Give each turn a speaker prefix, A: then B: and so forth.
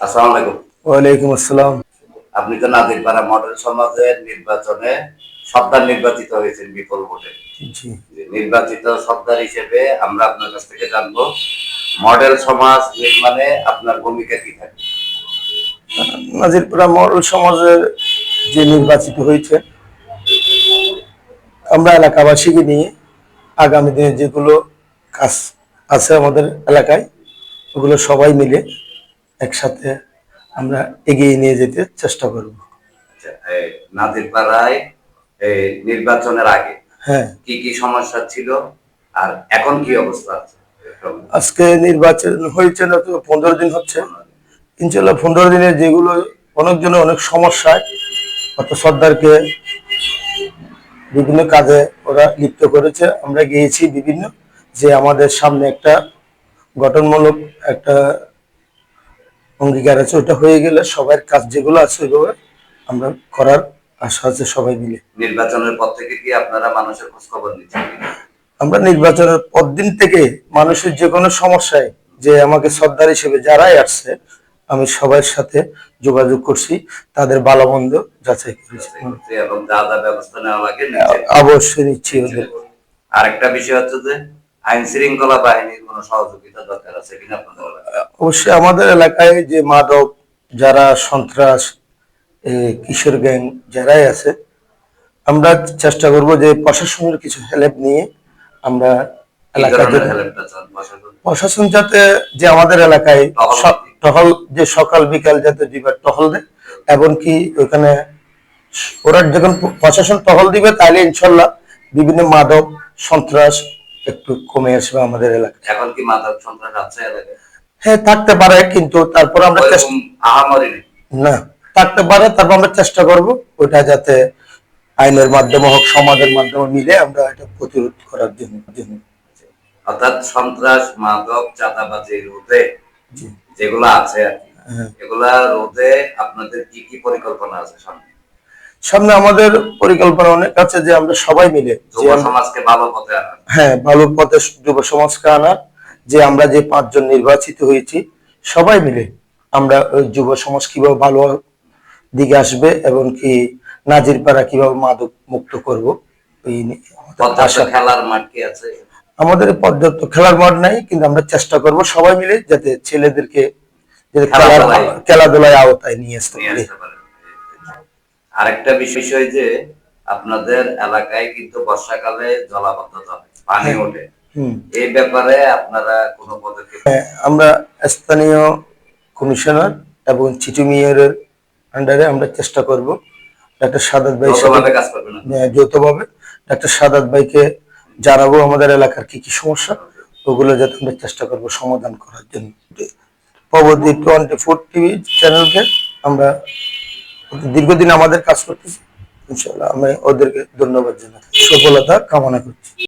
A: আসসালামু আলাইকুম।
B: ওয়ালাইকুম আসসালাম।
A: আপনি তো নাদিরপাড়া মডেল সমাজের নির্বাচনে সর্দার নির্বাচিত হয়েছেন বিপুল ভোটে। নির্বাচিত সর্দার হিসেবে আমরা আপনার কাছ থেকে জানব মডেল সমাজ নির্মাণে আপনার ভূমিকা কি থাকে?
B: নাজিরপুরা মডেল সমাজের যে নির্বাচিত হয়েছে আমরা এলাকাবাসীকে নিয়ে আগামী দিনে যেগুলো কাজ আছে আমাদের এলাকায় ওগুলো সবাই মিলে একসাথে আমরা এগিয়ে নিয়ে যেতে চেষ্টা করব।
A: আচ্ছা, এই নির্বাচনের আগে
B: হ্যাঁ।
A: কি কি সমস্যা ছিল আর এখন কি অবস্থা আছে?
B: আজকে নির্বাচন হয়েছে না তো পনেরো দিন হচ্ছে। ইনশাল্লাহ পনেরো দিনে যেগুলো অনেকজনের অনেক সমস্যায় অত সর্দারকে বিভিন্ন কাজে ওরা লিপ্ত করেছে। আমরা গিয়েছি বিভিন্ন যে আমাদের সামনে একটা গঠনমূলক একটা অঙ্গীকার আছে ওটা হয়ে গেলে সবার কাজ যেগুলো আছে ওইভাবে আমরা করার আশা আছে সবাই মিলে।
A: নির্বাচনের পর থেকে কি আপনারা মানুষের খোঁজ খবর নিচ্ছেন?
B: আমরা নির্বাচনের পর দিন থেকে মানুষের যে কোনো সমস্যায় যে আমাকে সর্দার হিসেবে যারাই আসছে আমি সবার সাথে যোগাযোগ করছি তাদের ভালো মন্দ যাচাই করেছি।
A: এবং যা যা ব্যবস্থা নেওয়া লাগে।
B: অবশ্যই নিচ্ছি ওদের।
A: আরেকটা বিষয় হচ্ছে যে আইন শৃঙ্খলা বাহিনীর কোনো সহযোগিতা দরকার আছে কিনা
B: অবশ্যই আমাদের এলাকায় যে মাদক যারা সন্ত্রাস কিশোর গ্যাং যারাই আছে আমরা চেষ্টা করব যে প্রশাসনের কিছু হেল্প নিয়ে আমরা
A: কি প্রশাসন?
B: যাতে যে আমাদের এলাকায়
A: টহল
B: যে সকাল বিকাল যাতে দিবে টহল দেয় এমনকি ওখানে স- ওরা যখন প্রশাসন টহল দিবে তাহলে ইনশাল্লাহ বিভিন্ন মাদক সন্ত্রাস একটু কমে আসবে আমাদের এলাকায়
A: এখন কি মাদক সন্ত্রাস আছে এলাকায়
B: হ্যাঁ থাকতে পারে কিন্তু তারপর আমরা
A: আহামরি
B: না থাকতে পারে তারপর আমরা চেষ্টা করব ওটা যাতে আইনের মাধ্যমে হোক সমাজের মাধ্যমে মিলে আমরা এটা প্রতিরোধ করার জন্য জন্য।
A: অর্থাৎ সন্ত্রাস মাদক চাঁদাবাজি রোধে। যেগুলো আছে আর কি
B: হ্যাঁ।
A: এগুলা রোধে আপনাদের কি কি পরিকল্পনা আছে সামনে
B: সামনে আমাদের পরিকল্পনা অনেক আছে যে আমরা সবাই মিলে
A: সমাজকে ভালো পথে
B: হ্যাঁ ভালো পথে যুব সমাজকে আনার যে আমরা যে পাঁচজন নির্বাচিত হয়েছি সবাই মিলে আমরা যুব সমাজ কীভাবে ভালো দিকে আসবে এবং কি নাজিরপাড়া কীভাবে মাদক মুক্ত করব আমাদের
A: পর্যাপ্ত খেলার মাঠ কি আছে?
B: আমাদের পর্যাপ্ত খেলার মাঠ নাই কিন্তু আমরা চেষ্টা করব সবাই মিলে যাতে ছেলেদেরকে
A: খেলাধুলায়-
B: আওতায় নিয়ে আসতে পারি।
A: আরেকটা বিষয় যে আপনাদের এলাকায় কিন্তু বর্ষাকালে জলাবদ্ধতা হয় পানি
B: হ্যাঁ।
A: ওঠে। এই ব্যাপারে আপনারা কোনো পদক্ষেপ
B: হ্যাঁ, আমরা স্থানীয় কমিশনার এবং চিঠি মেয়রের আন্ডারে আমরা চেষ্টা করব ডাক্তার সাদাত ভাই
A: যৌথভাবে করবেন
B: যৌথভাবে। ডাক্তার সাদাত ভাইকে জানাব আমাদের এলাকার কি কি সমস্যা ওগুলো যাতে আমরা চেষ্টা করব সমাধান করার জন্য। টোয়েন্টি ফোর টিভি চ্যানেলকে আমরা দীর্ঘদিন আমাদের কাজ করতেছি। ইনশাল্লাহ আমি ওদেরকে ধন্যবাদ জানাই। সফলতা কামনা করছি।